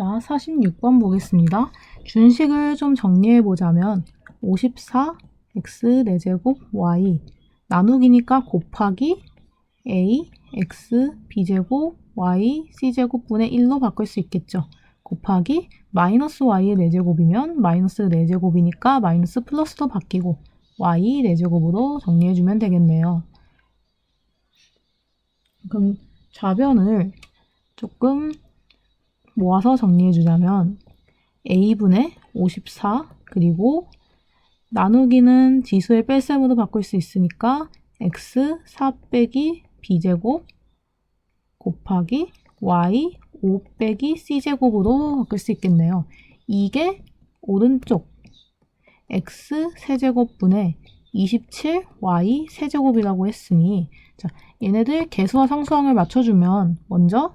자, 46번 보겠습니다. 준식을 좀 정리해 보자면 54 x 4제곱 y 나누기니까 곱하기 a x b제곱 y c제곱 분의 1로 바꿀 수 있겠죠. 곱하기 마이너스 y의 4제곱이면 마이너스 4제곱이니까 마이너스 플러스로 바뀌고 y 4제곱으로 정리해주면 되겠네요. 그럼 좌변을 조금 모아서 정리해 주자면 a분의 54 그리고 나누기는 지수의 뺄셈으로 바꿀 수 있으니까 x 4 빼기 b제곱 곱하기 y 5 빼기 c제곱으로 바꿀 수 있겠네요. 이게 오른쪽 x 세제곱분의 27y 세제곱이라고 했으니 자, 얘네들 개수와 상수항을 맞춰주면 먼저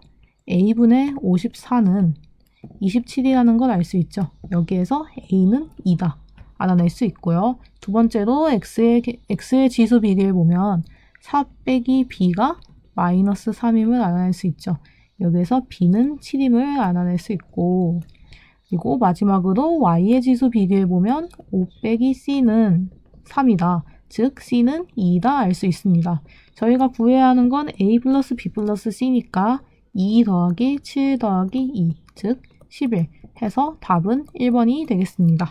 a분의 54는 27이라는 걸 알 수 있죠. 여기에서 a는 2다. 알아낼 수 있고요. 두 번째로 x의, x의 지수 비교해 보면 4 빼기 b가 마이너스 3임을 알아낼 수 있죠. 여기에서 b는 7임을 알아낼 수 있고 그리고 마지막으로 y의 지수 비교해 보면 5 빼기 c는 3이다. 즉 c는 2다 알 수 있습니다. 저희가 구해야 하는 건 a 플러스 b 플러스 c니까 2 더하기 7 더하기 2, 즉 11 해서 답은 1번이 되겠습니다.